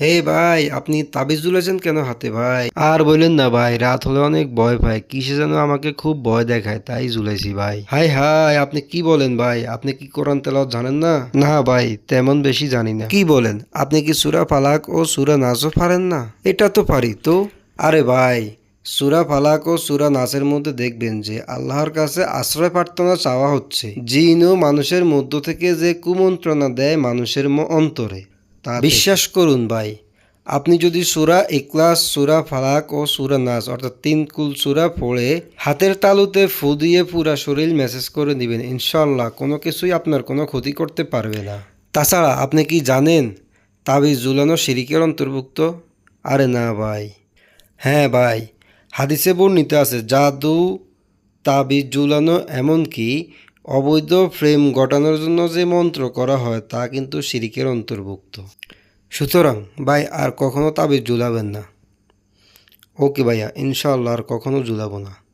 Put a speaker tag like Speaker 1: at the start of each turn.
Speaker 1: হে ভাই, আপনি তাবিজ ঝুলেছেন কেন হাতে ভাই? আর বললেন না ভাই, রাত হলে অনেক ভয় পায়। কিসে যেন আমাকে খুব ভয় দেখায়, তাই ঝুলেছি ভাই। হাই হাই আপনি কি বলেন ভাই? আপনি কি কোরআন তেলাওয়াত জানেন না? না ভাই, তেমন বেশি জানি না। কি বলেন? আপনি কি সুরা ফালাক ও সুরা নাচও পারেন না? এটা তো পারি, তো? আরে ভাই, সুরা ফালাক ও সুরা নাচের মধ্যে দেখবেন যে আল্লাহর কাছে আশ্রয় প্রার্থনা চাওয়া হচ্ছে। জিন ও মানুষের মধ্য থেকে যে কুমন্ত্রণা দেয় মানুষের অন্তরে। তা বিশ্বাস করুন ভাই, আপনি যদি সুরা ইকলাস সুরা ফালাক ও সুরা নাচ অর্থাৎ তিন কুল সুরা পড়ে, হাতের তালুতে ফু দিয়ে পুরা শরীর মেসেজ করে দিবেন ইনশাল্লাহ কোনো কিছুই আপনার কোনো ক্ষতি করতে পারবে না। তাছাড়া আপনি কি জানেন তাবিজ জুলানো শিরিকের অন্তর্ভুক্ত? আরে না ভাই। হ্যাঁ ভাই, হাদিসে বর্ণিত আছে, জাদু তাবিজ ঝুলানো এমনকি অবৈধ ফ্রেম ঘটানোর জন্য যে মন্ত্র করা হয় তা কিন্তু সিরিকের অন্তর্ভুক্ত। সুতরাং ভাই, আর কখনো তাবিজ জুলাবেন না। ওকে ভাইয়া ইনশাল্লাহ আর কখনো ঝুলাবো না।